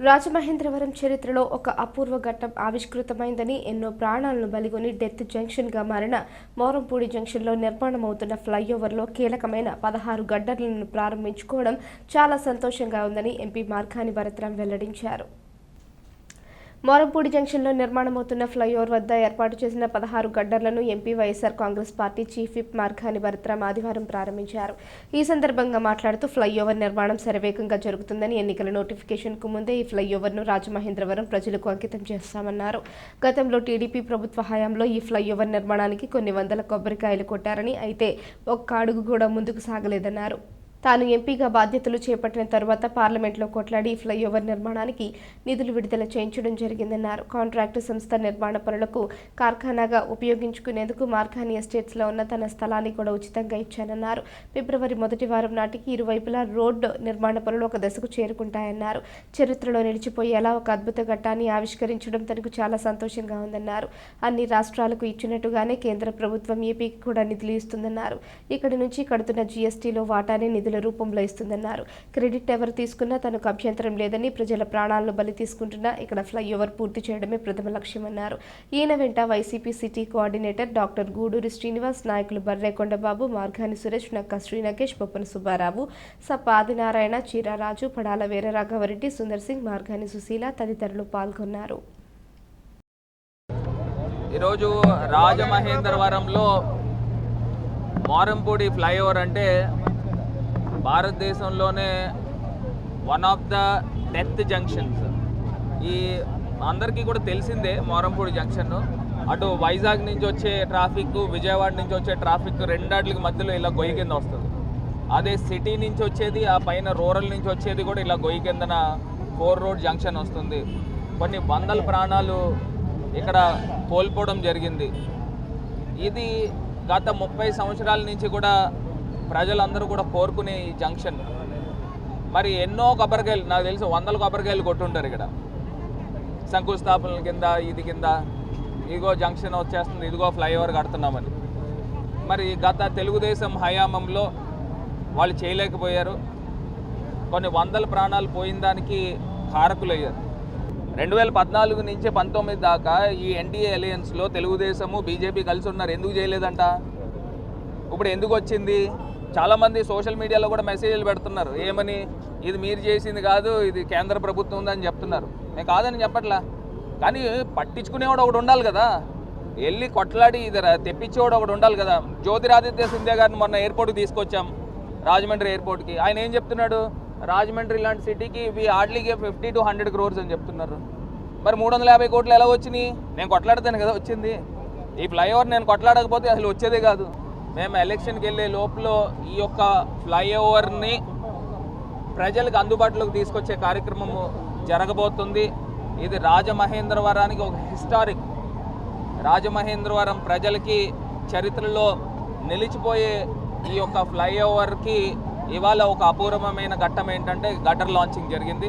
రాజమహేంద్రవరం చరిత్రలో ఒక అపూర్వ ఘట్టం ఆవిష్కృతమైందని ఎన్నో ప్రాణాలను బలిగొని డెత్ జంక్షన్గా మారిన మోరంపూడి జంక్షన్లో నిర్మాణమవుతున్న ఫ్లైఓవర్లో కీలకమైన పదహారు గడ్డర్లను ప్రారంభించుకోవడం చాలా సంతోషంగా ఉందని ఎంపీ మార్కాని భరత్రాం వెల్లడించారు. మోరంపూడి జంక్షన్లో నిర్మాణమవుతున్న ఫ్లైఓవర్ వద్ద ఏర్పాటు చేసిన పదహారు గడ్డర్లను MP YSR Congress party chief whip Margani Bharatram ఆదివారం ప్రారంభించారు. ఈ సందర్భంగా మాట్లాడుతూ ఫ్లైఓవర్ నిర్మాణం శరవేగంగా జరుగుతుందని ఎన్నికల నోటిఫికేషన్కు ముందే ఈ ఫ్లైఓవర్ను రాజమహేంద్రవరం ప్రజలకు అంకితం చేస్తామన్నారు. గతంలో టీడీపీ ప్రభుత్వ హయాంలో ఈ ఫ్లైఓవర్ నిర్మాణానికి కొన్ని వందల కొబ్బరికాయలు కొట్టారని అయితే ఒక్క అడుగు కూడా ముందుకు సాగలేదన్నారు. తాను ఎంపీగా బాధ్యతలు చేపట్టిన తరువాత పార్లమెంట్లో కొట్లాడి ఫ్లైఓవర్ నిర్మాణానికి నిధులు విడుదల చేయించడం జరిగిందన్నారు. కాంట్రాక్టు సంస్థ నిర్మాణ పనులకు కార్ఖానాగా ఉపయోగించుకునేందుకు మార్ఖాని ఎస్టేట్స్లో ఉన్న తన స్థలాన్ని కూడా ఉచితంగా ఇచ్చానన్నారు. ఫిబ్రవరి మొదటి వారం నాటికి ఇరువైపులా రోడ్డు నిర్మాణ పనులు ఒక దశకు చేరుకుంటాయన్నారు. చరిత్రలో నిలిచిపోయేలా ఒక అద్భుత ఘట్టాన్ని ఆవిష్కరించడం తనకు చాలా సంతోషంగా ఉందన్నారు. అన్ని రాష్ట్రాలకు ఇచ్చినట్టుగానే కేంద్ర ప్రభుత్వం ఏపీకి కూడా నిధులు ఇస్తుందన్నారు. ఇక్కడి నుంచి కడుతున్న జీఎస్టీలో వాటాని నిధులు రూపంలో ఇస్తుందన్నారు. క్రెడిట్ ఎవరు తీసుకున్నా తనకు అభ్యంతరం లేదని ప్రజల ప్రాణాలను బలి తీసుకుంటున్నా ఇక్కడ ఫ్లైఓవర్ పూర్తి చేయడమే ప్రథమ లక్ష్యమన్నారు. ఈయన వెంట YCP city coordinator doctor Guduri Srinivas నాయకులు బర్రేకొండబాబు మార్గాని సురేష్ నక్క శ్రీనగేష్ బొప్పన సుబ్బారావు సప్ప ఆదినారాయణ చీరారాజు పడాల వీరరాఘవరెడ్డి సుందర్ సింగ్ మార్గాని సుశీల తదితరులు పాల్గొన్నారు. ఈరోజు రాజమహేంద్రవరంలో మారంపూడి ఫ్లైఓవర్ అంటే భారతదేశంలోనే one of the death junctions ఈ అందరికీ కూడా తెలిసిందే మోరంపూడి జంక్షన్ అటు వైజాగ్ నుంచి వచ్చే ట్రాఫిక్ విజయవాడ నుంచి వచ్చే ట్రాఫిక్ రెండాట్లకి మధ్యలో ఇలా గొయ్యి కింద వస్తుంది. అదే సిటీ నుంచి వచ్చేది ఆ పైన రూరల్ నుంచి వచ్చేది కూడా ఇలా గొయ్యి కిందన ఫోర్ రోడ్ జంక్షన్ వస్తుంది. కొన్ని వందల ప్రాణాలు ఇక్కడ కోల్పోవడం జరిగింది. ఇది గత ముప్పై సంవత్సరాల నుంచి కూడా ప్రజలందరూ కూడా కోరుకునే ఈ జంక్షన్. మరి ఎన్నో కొబ్బరికాయలు నాకు తెలిసి వందల కొబ్బరికాయలు కొట్టుంటారు ఇక్కడ. శంకుస్థాపనల కింద ఇది కింద ఇదిగో జంక్షన్ వచ్చేస్తుంది ఇదిగో ఫ్లైఓవర్ కడుతున్నామని. మరి గత తెలుగుదేశం హయామంలో వాళ్ళు చేయలేకపోయారు. కొన్ని వందల ప్రాణాలు పోయిన దానికి కారకులయ్యారు. రెండు వేల పద్నాలుగు నుంచి పంతొమ్మిది దాకా ఈ ఎన్డీఏ అలయన్స్లో తెలుగుదేశము బీజేపీ కలిసి ఉన్నారు. ఎందుకు చేయలేదంట? ఇప్పుడు ఎందుకు వచ్చింది? చాలామంది సోషల్ మీడియాలో కూడా మెసేజ్లు పెడుతున్నారు. ఏమని? ఇది మీరు చేసింది కాదు ఇది కేంద్ర ప్రభుత్వం ఉందని చెప్తున్నారు. నేను కాదని చెప్పట్లా. కానీ పట్టించుకునేవాడు ఒకడు ఉండాలి కదా. వెళ్ళి కొట్లాడి ఇది తెప్పించేవాడు ఒకడు ఉండాలి కదా. జ్యోతిరాదిత్య సింధ్యా గారిని మొన్న ఎయిర్పోర్ట్కి తీసుకొచ్చాం రాజమండ్రి ఎయిర్పోర్ట్కి. ఆయన ఏం చెప్తున్నాడు? రాజమండ్రి ఇలాంటి సిటీకి ఇవి హార్డ్లీగా ఫిఫ్టీ టు హండ్రెడ్ క్రోర్స్ అని చెప్తున్నారు. మరి మూడు వందల యాభై కోట్లు ఎలా వచ్చినాయి? నేను కొట్లాడతాను కదా వచ్చింది. ఈ ఫ్లైఓవర్ నేను కొట్లాడకపోతే అసలు వచ్చేదే కాదు. మేము ఎలక్షన్కి వెళ్ళే లోపల ఈ యొక్క ఫ్లైఓవర్ని ప్రజలకు అందుబాటులోకి తీసుకొచ్చే కార్యక్రమము జరగబోతుంది. ఇది రాజమహేంద్రవరానికి ఒక హిస్టారిక్. రాజమహేంద్రవరం ప్రజలకి చరిత్రలో నిలిచిపోయే ఈ యొక్క ఫ్లైఓవర్కి ఇవాళ ఒక అపూర్వమైన ఘట్టం ఏంటంటే గటర్ లాంచింగ్ జరిగింది.